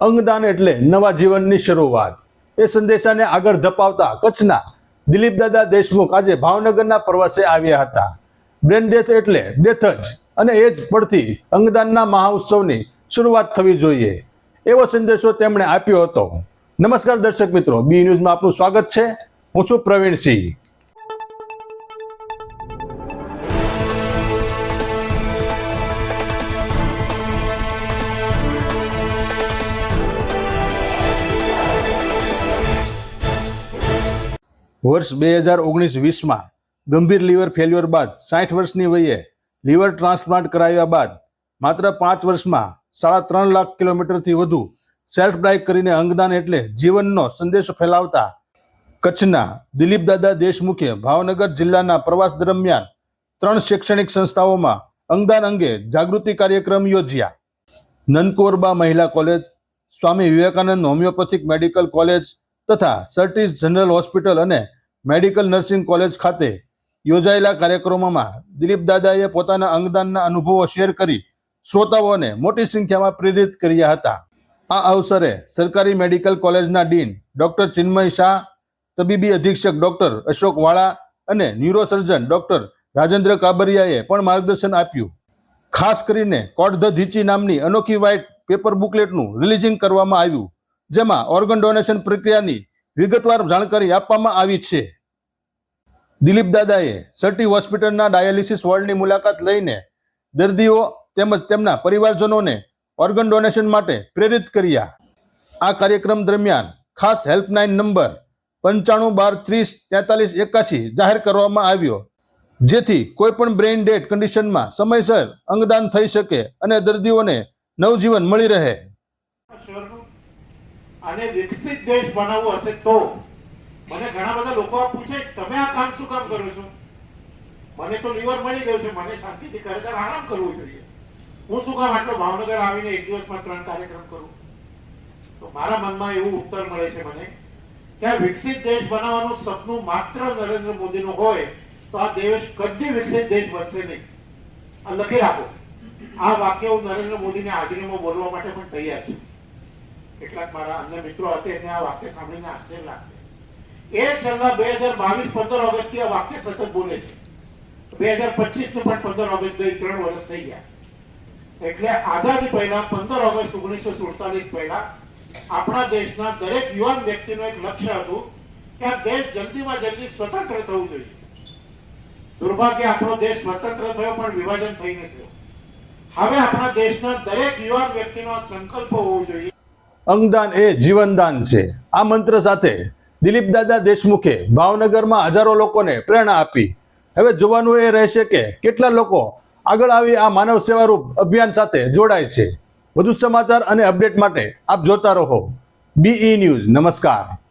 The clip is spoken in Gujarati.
અંગદાન એટલે નવા જીવનની શરૂઆત. એ સંદેશાને આગળ ધપાવતા કચ્છના દિલીપ દાદા દેશમુખ આજે ભાવનગરના પ્રવાસે આવ્યા હતા. બ્રેન ડેથ એટલે ડેથ જ અને એ જ પડથી અંગદાનના મહાઉત્સવની શરૂઆત થવી જોઈએ. એવો સંદેશો તેમણે આપ્યો હતો. નમસ્કાર દર્શક મિત્રો, બી ન્યૂઝમાં આપનું સ્વાગત છે. હું છું પ્રવીણસિંહ. વર્ષ બે હજાર ઓગણીસ વીસમાં ગંભીર લીવર ફેલ્યોર બાદ સાઠ વર્ષની વયે લીવર ટ્રાન્સપ્લાન્ટ કરાવ્યા બાદ માત્ર પાંચ વર્ષમાં સાડા ત્રણ લાખ કિલોમીટરથી વધુ સેલ્ફ ડ્રાઈવ કરીને અંગદાન એટલે જીવનનો સંદેશો ફેલાવતા કચ્છના દિલીપ દાદા દેશમુખે ભાવનગર જિલ્લાના પ્રવાસ દરમિયાન ત્રણ શૈક્ષણિક સંસ્થાઓમાં અંગદાન અંગે જાગૃતિ કાર્યક્રમ યોજ્યા. નનકોરબા મહિલા college, Swami Vivekananda homeopathic medical college તથા સર્ટિસ જનરલ હોસ્પિટલ અને મેડિકલ નર્સિંગ કોલેજ ખાતે યોજાયેલા કાર્યક્રમોમાં દિલીપ દાદાએ પોતાના અંગદાનના અનુભવો શેર કરી શ્રોતાઓને મોટી સંખ્યામાં પ્રેરિત કર્યા હતા. આ અવસરે સરકારી મેડિકલ કોલેજના ડીન ડોક્ટર ચિન્મય શાહ, તબીબી અધિક્ષક ડોક્ટર અશોક વાળા અને ન્યુરોસર્જન ડોક્ટર રાજેન્દ્ર કાબરિયાએ પણ માર્ગદર્શન આપ્યું. ખાસ કરીને કોડ ધ ધીચી નામની અનોખી વ્હાઇટ પેપર બુકલેટનું રિલીઝિંગ કરવામાં આવ્યું, જેમાં ઓર્ગન ડોનેશન પ્રક્રિયાની વિગતવાર જાણકારી આપવામાં આવી છે. દિલીપ દાદાએ સર્ટી હોસ્પિટલના ડાયાલિસિસ વોર્ડની મુલાકાત લઈને દર્દીઓ તેમજ તેમના પરિવારજનોને ઓર્ગન ડોનેશન માટે પ્રેરિત કર્યા. આ કાર્યક્રમ દરમિયાન ખાસ હેલ્પલાઇન નંબર પંચાણું બાર ત્રીસ તેતાલીસ એકાસી જાહેર કરવામાં આવ્યો. જેથી કોઈપણ બ્રેઇન ડેડ કન્ડિશનમાં સમયસર અંગદાન થઈ શકે અને દર્દીઓને નવજીવન મળી રહે. અને વિકસિત દેશ બનાવવું હશે તો મને ઘણા બધા લોકો પૂછે, તમે આ કામ શું કામ કરો છો? મને તો લીવર મળી ગયું છે, મને શાંતિથી ખરેખર આરામ કરવો જોઈએ. હું શું કામ આટલો ભાવનગર આવીને એક દિવસમાં ત્રણ કાર્યક્રમ કરું? તો મારા મનમાં એવું ઉત્તર મળે છે મને, કે આ વિકસિત દેશ બનાવવાનું સપનું માત્ર નરેન્દ્ર મોદીનું હોય, તો આ દેશ કદી વિકસિત દેશ બનશે નહીં. આ લખી રાખો. આ વાક્ય હું નરેન્દ્ર મોદીને હાજરીમાં બોલવા માટે પણ તૈયાર છું. કેટલાક મારા અન્ય મિત્રો હશે, એને આ વાક્ય સાંભળીને આશ્ચર્ય લાગશે. એ છેલ્લા બે હજાર બાવીસ પંદર ઓગસ્ટથી આ વાક્ય સતત બોલે છે. બે હજાર પચીસનું પણ પંદર ઓગસ્ટ ગઈ ત્રણ વર્ષ થઈ ગયા. એટલે આઝાદી પહેલા પંદર ઓગસ્ટ ઓગણીસો સુડતાલીસ પહેલા આપણા દેશના દરેક યુવાન વ્યક્તિનું એક લક્ષ્ય હતું કે આ દેશ જલ્દીમાં જલ્દી સ્વતંત્ર થવું જોઈએ. દુર્ભાગ્ય આપણો દેશ સ્વતંત્ર થયો પણ વિભાજન થઈ નથી હવે આપણા દેશના દરેક યુવાન વ્યક્તિનો આ સંકલ્પ હોવો જોઈએ. અંગદાન એ જીવનદાન છે. આ મંત્ર સાથે દિલીપ દાદા દેશમુખે ભાવનગરમાં હજારો લોકોને પ્રેરણા આપી. હવે જોવાનું એ રહેશે કે કેટલા લોકો આગળ આવી આ માનવ સેવારૂપ અભિયાન સાથે જોડાય છે. વધુ સમાચાર અને અપડેટ માટે આપ જોતા રહો. બીઈ ન્યૂઝ નમસ્કાર.